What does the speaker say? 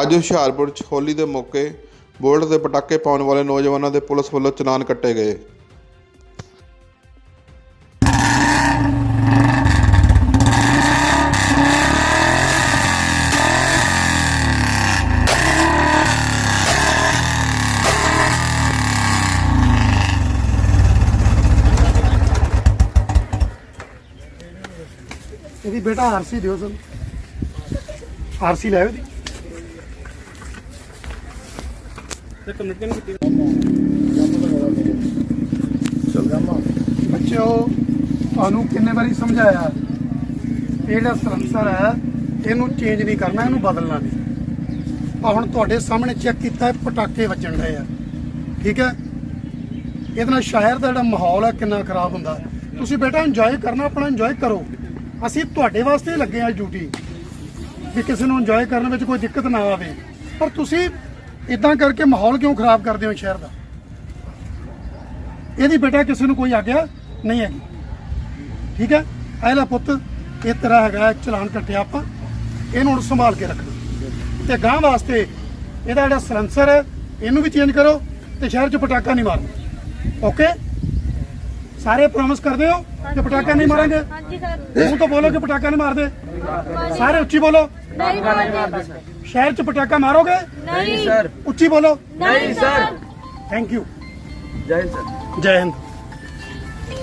ਅੱਜ ਹੁਸ਼ਿਆਰਪੁਰ 'ਚ ਹੋਲੀ ਦੇ ਮੌਕੇ ਬੁਲਟ ਦੇ ਪਟਾਕੇ ਪਾਉਣ ਵਾਲੇ ਨੌਜਵਾਨਾਂ ਦੇ ਪੁਲਿਸ ਵੱਲੋਂ ਚਲਾਨ ਕੱਟੇ ਗਏ। ਇਹਦੀ ਬੇਟਾ ਆਰਸੀ ਦਿਓ ਸਾਨੂੰ ਆਰਸੀ ਲੈ ਉਹਦੀ ਬੱਚਿਓ, ਤੁਹਾਨੂੰ ਕਿੰਨੇ ਵਾਰੀ ਸਮਝਾਇਆ? ਇਹ ਜਿਹੜਾ ਸਲੰਸਰ ਹੈ, ਇਹਨੂੰ ਚੇਂਜ ਨਹੀਂ ਕਰਨਾ, ਇਹਨੂੰ ਬਦਲਣਾ ਨਹੀਂ। ਆ ਹੁਣ ਤੁਹਾਡੇ ਸਾਹਮਣੇ ਚੈੱਕ ਕੀਤਾ ਪਟਾਕੇ ਵੱਜਣ ਰਹੇ ਆ। ਠੀਕ ਹੈ? ਇਹਦੇ ਨਾਲ ਸ਼ਹਿਰ ਦਾ ਜਿਹੜਾ ਮਾਹੌਲ ਹੈ, ਕਿੰਨਾ ਖਰਾਬ ਹੁੰਦਾ। ਤੁਸੀਂ ਬੇਟਾ ਇੰਜੋਏ ਕਰਨਾ, ਆਪਣਾ ਇੰਜੋਏ ਕਰੋ। ਅਸੀਂ ਤੁਹਾਡੇ ਵਾਸਤੇ ਲੱਗੇ ਆ ਡਿਊਟੀ ਵੀ ਕਿਸੇ ਨੂੰ ਇੰਜੋਏ ਕਰਨ ਵਿੱਚ ਕੋਈ ਦਿੱਕਤ ਨਾ ਆਵੇ। ਪਰ ਤੁਸੀਂ ਇਦਾਂ ਕਰਕੇ ਮਾਹੌਲ ਕਿਉਂ ਖਰਾਬ ਕਰਦੇ ਹੋ ਸ਼ਹਿਰ ਦਾ? ਇਹਦੀ ਬੇਟਾ ਕਿਸੇ ਨੂੰ ਕੋਈ ਆਗਿਆ ਨਹੀਂ ਹੈਗੀ। ਠੀਕ ਹੈ? ਇਹ ਲੈ ਪੁੱਤ ਇਹ ਤੇਰਾ ਹੈਗਾ ਚਲਾਨ ਕੱਟਿਆ ਆਪਾਂ। ਇਹਨੂੰ ਹੁਣ ਸੰਭਾਲ ਕੇ ਰੱਖਣਾ ਤੇ ਗਾਂ ਵਾਸਤੇ ਇਹਦਾ ਜਿਹੜਾ ਸਲੈਂਸਰ ਹੈ ਇਹਨੂੰ ਵੀ ਚੇਂਜ ਕਰੋ ਤੇ ਸ਼ਹਿਰ 'ਚ ਪਟਾਕਾ ਨਹੀਂ ਮਾਰਨਾ। ਓਕੇ ਸਾਰੇ ਪ੍ਰੋਮਿਸ ਕਰਦੇ ਹੋ ਕਿ ਪਟਾਕਾ ਨਹੀਂ ਮਾਰਾਂਗੇ? ਹਾਂਜੀ ਸਰ ਤੋਂ ਬੋਲੋ ਕਿ ਪਟਾਕਾ ਨਹੀਂ ਮਾਰਦੇ। ਸਾਰੇ ਉੱਚੀ ਬੋਲੋ। ਨਹੀਂ ਸ਼ਹਿਰ 'ਚ ਪਟਾਕਾ ਮਾਰੋਗੇ? ਨਹੀਂ। ਸਰ। ਉੱਚੀ ਬੋਲੋ। ਨਹੀਂ ਸਰ। ਥੈਂਕ ਯੂ ਜੈ ਹਿੰਦ ਸਰ। ਜੈ ਹਿੰਦ।